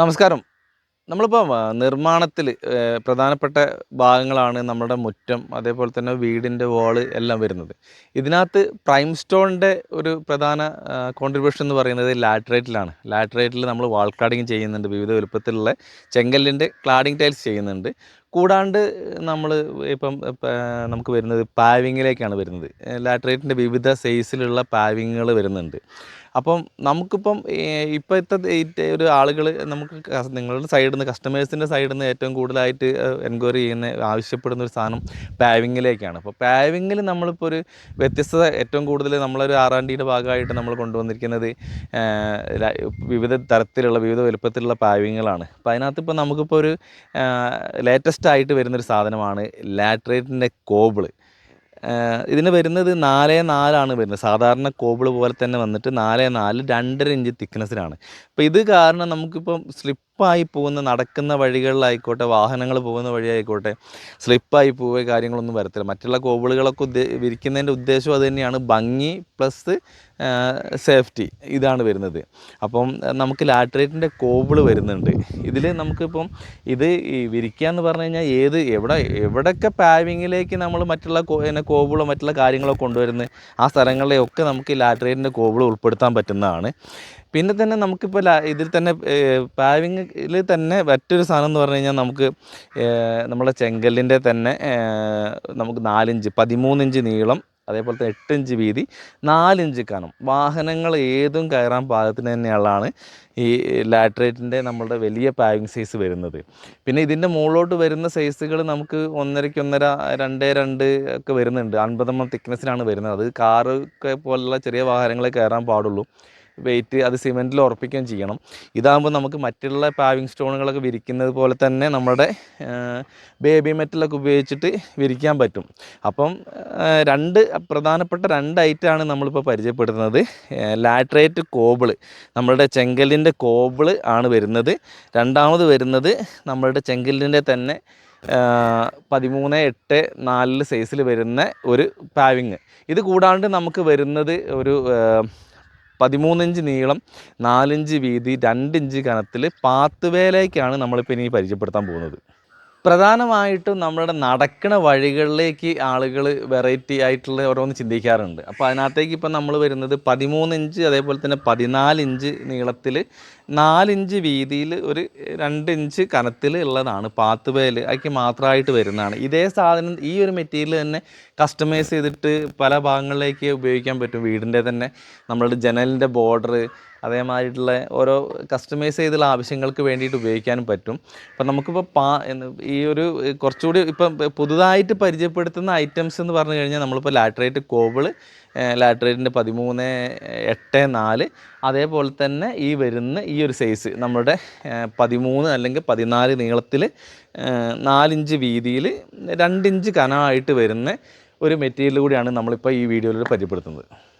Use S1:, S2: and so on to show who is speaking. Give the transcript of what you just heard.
S1: നമസ്കാരം. നമ്മളിപ്പോൾ നിർമ്മാണത്തിൽ പ്രധാനപ്പെട്ട ഭാഗങ്ങളാണ് നമ്മുടെ മുറ്റം അതേപോലെ തന്നെ വീടിന്റെ വാൾ എല്ലാം വരുന്നത്. ഇതിനകത്ത് പ്രൈം സ്റ്റോണിന്റെ ഒരു പ്രധാന കോൺട്രിബ്യൂഷൻ എന്ന് പറയുന്നത് ലാറ്ററേറ്റിലാണ് ലാറ്ററേറ്റിൽ നമ്മൾ വാൾ ക്ലാഡിങ് ചെയ്യുന്നുണ്ട് വിവിധ വലുപ്പത്തിലുള്ള ചെങ്കല്ലിന്റെ ക്ലാഡിങ് ടൈൽസ് ചെയ്യുന്നുണ്ട്. കൂടാണ്ട് നമ്മൾ ഇപ്പം നമുക്ക് വരുന്നത് പാവിങ്ങിലേക്കാണ് വരുന്നത്. ലാറ്ററേറ്റിന്റെ വിവിധ സൈസിലുള്ള പാവിങ്ങുകൾ വരുന്നുണ്ട്. അപ്പം നമുക്കിപ്പം ഇപ്പോഴത്തെ ഒരു ആളുകൾ നമുക്ക് നിങ്ങളുടെ സൈഡിൽ നിന്ന് കസ്റ്റമേഴ്സിന്റെ സൈഡിൽ നിന്ന് ഏറ്റവും കൂടുതലായിട്ട് എൻക്വയറി ചെയ്യുന്ന ആവശ്യപ്പെടുന്ന ഒരു സാധനം പാവിങ്ങിലേക്കാണ്. അപ്പോൾ പാവിങ്ങിൽ നമ്മളിപ്പോൾ ഒരു വ്യത്യസ്തത ഏറ്റവും കൂടുതൽ നമ്മളൊരു ആൻ ഡിയുടെ ഭാഗമായിട്ട് നമ്മൾ കൊണ്ടുവന്നിരിക്കുന്നത് വിവിധ തരത്തിലുള്ള വിവിധ വലുപ്പത്തിലുള്ള പാവിങ്ങുകളാണ്. അപ്പോൾ അതിനകത്ത് ഇപ്പോൾ നമുക്കിപ്പോൾ ഒരു ലേറ്റസ്റ്റ് ആയിട്ട് വരുന്നൊരു സാധനമാണ് ലാട്രേറ്റിന്റെ കോബിൾ. ഇതിന് വരുന്നത് നാല് നാലാണ് വരുന്നത്. സാധാരണ കോബിൾ പോലെ തന്നെ വന്നിട്ട് നാല് നാല് രണ്ടര ഇഞ്ച് തിക്നെസ്സിലാണ്. അപ്പോൾ ഇത് കാരണം നമുക്കിപ്പം സ്ലിപ്പായി പോകുന്ന നടക്കുന്ന വഴികളിലായിക്കോട്ടെ വാഹനങ്ങൾ പോകുന്ന വഴിയായിക്കോട്ടെ സ്ലിപ്പായി പോവുക കാര്യങ്ങളൊന്നും വരത്തില്ല. മറ്റുള്ള കോബിളുകളൊക്കെ ഉദ്ദേ വിരിക്കുന്നതിന്റെ ഉദ്ദേശം അത് തന്നെയാണ്. ഭംഗി പ്ലസ് സേഫ്റ്റി ഇതാണ് വരുന്നത്. അപ്പം നമുക്ക് ലാറ്ററേറ്റിന്റെ കോബിൾ വരുന്നുണ്ട്. ഇതിൽ നമുക്കിപ്പം ഇത് വിരിക്കുക എന്ന് പറഞ്ഞു കഴിഞ്ഞാൽ ഏത് എവിടെ എവിടെയൊക്കെ പാവിങ്ങിലേക്ക് നമ്മൾ മറ്റുള്ള പിന്നെ കോബിളോ മറ്റുള്ള കാര്യങ്ങളോ കൊണ്ടുവരുന്നത് ആ സ്ഥലങ്ങളിലെയൊക്കെ നമുക്ക് ലാറ്ററേറ്റിന്റെ കോബിൾ ഉൾപ്പെടുത്താൻ പറ്റുന്നതാണ്. പിന്നെ തന്നെ നമുക്കിപ്പോൾ ഇതിൽ തന്നെ പാവിങ്ങിൽ തന്നെ മറ്റൊരു സാധനം എന്ന് പറഞ്ഞു കഴിഞ്ഞാൽ നമുക്ക് നമ്മുടെ ചെങ്കല്ലിന്റെ തന്നെ നമുക്ക് നാലിഞ്ച് പതിമൂന്നിഞ്ച് നീളം അതേപോലെ തന്നെ എട്ടിഞ്ച് വീതി നാലിഞ്ച് കനം. വാഹനങ്ങൾ ഏതും കയറാൻ പാകത്തിന് തന്നെയുള്ളതാണ് ഈ ലാറ്ററേറ്റിന്റെ നമ്മളുടെ വലിയ പാവിങ് സൈസ് വരുന്നത്. പിന്നെ ഇതിന്റെ മുകളിലോട്ട് വരുന്ന സൈസുകൾ നമുക്ക് ഒന്നരയ്ക്ക് ഒന്നര രണ്ട് രണ്ട് ഒക്കെ വരുന്നുണ്ട്. അൻപതെണ്ണം തിക്നെസ്സിലാണ് വരുന്നത്. അത് കാറൊക്കെ പോലുള്ള ചെറിയ വാഹനങ്ങളെ കയറാൻ പാടുള്ളൂ. വെയിറ്റ് അത് സിമെന്റിൽ ഉറപ്പിക്കുകയും ചെയ്യണം. ഇതാകുമ്പോൾ നമുക്ക് മറ്റുള്ള പാവിങ് സ്റ്റോണുകളൊക്കെ വിരിക്കുന്നത് പോലെ തന്നെ നമ്മുടെ ബേബി മെറ്റലൊക്കെ ഉപയോഗിച്ചിട്ട് വിരിക്കാൻ പറ്റും. അപ്പം രണ്ട് പ്രധാനപ്പെട്ട രണ്ട് ഐറ്റമാണ് നമ്മളിപ്പോൾ പരിചയപ്പെടുത്തുന്നത്. ലാട്രേറ്റ് കോബിൾ നമ്മളുടെ ചെങ്കലിന്റെ കോബിൾ ആണ് വരുന്നത്. രണ്ടാമത് വരുന്നത് നമ്മളുടെ ചെങ്കലിന്റെ തന്നെ പതിമൂന്ന് എട്ട് നാലിൽ സൈസിൽ വരുന്ന ഒരു പാവിങ് ഇത് കൂടാണ്ട് നമുക്ക് വരുന്നത് ഒരു പതിമൂന്നിഞ്ച് നീളം നാലിഞ്ച് വീതി രണ്ടിഞ്ച് കനത്തിൽ പാത്തുവേലേക്കാണ് നമ്മളിപ്പോൾ ഇനി പരിചയപ്പെടുത്താൻ പോകുന്നത്. പ്രധാനമായിട്ടും നമ്മുടെ നടക്കുന്ന വഴികളിലേക്ക് ആളുകൾ വെറൈറ്റി ആയിട്ടുള്ള ഓരോന്ന് ചിന്തിക്കാറുണ്ട്. അപ്പോൾ അതിനകത്തേക്ക് ഇപ്പം നമ്മൾ വരുന്നത് പതിമൂന്ന് ഇഞ്ച് അതേപോലെ തന്നെ പതിനാല് ഇഞ്ച് നീളത്തിൽ നാലിഞ്ച് വീതിയിൽ ഒരു രണ്ട് ഇഞ്ച് കനത്തിൽ ഉള്ളതാണ് പാത്തുവേൽ അതൊക്കെ മാത്രമായിട്ട് വരുന്നതാണ്. ഇതേ സാധനം ഈ ഒരു മെറ്റീരിയൽ തന്നെ കസ്റ്റമൈസ് ചെയ്തിട്ട് പല ഭാഗങ്ങളിലേക്ക് ഉപയോഗിക്കാൻ പറ്റും. വീടിന്റെ തന്നെ നമ്മളുടെ ജനലിന്റെ ബോർഡർ അതേമാതിരിയിട്ടുള്ള ഓരോ കസ്റ്റമൈസ് ചെയ്തുള്ള ആവശ്യങ്ങൾക്ക് വേണ്ടിയിട്ട് ഉപയോഗിക്കാനും പറ്റും. അപ്പം നമുക്കിപ്പോൾ പാ ഈ ഒരു കുറച്ചുകൂടി ഇപ്പം പുതുതായിട്ട് പരിചയപ്പെടുത്തുന്ന ഐറ്റംസ് എന്ന് പറഞ്ഞു കഴിഞ്ഞാൽ നമ്മളിപ്പോൾ ലാറ്ററേറ്റ് കോബിൾ ലാറ്ററേറ്റിന്റെ പതിമൂന്ന് എട്ട് നാല് അതേപോലെ തന്നെ ഈ വരുന്ന ഈ ഒരു സൈസ് നമ്മുടെ പതിമൂന്ന് അല്ലെങ്കിൽ പതിനാല് നീളത്തിൽ നാലിഞ്ച് വീതിയിൽ രണ്ടിഞ്ച് കനമായിട്ട് വരുന്ന ഒരു മെറ്റീരിയൽ കൂടിയാണ് നമ്മളിപ്പോൾ ഈ വീഡിയോയിൽ പരിചയപ്പെടുത്തുന്നത്.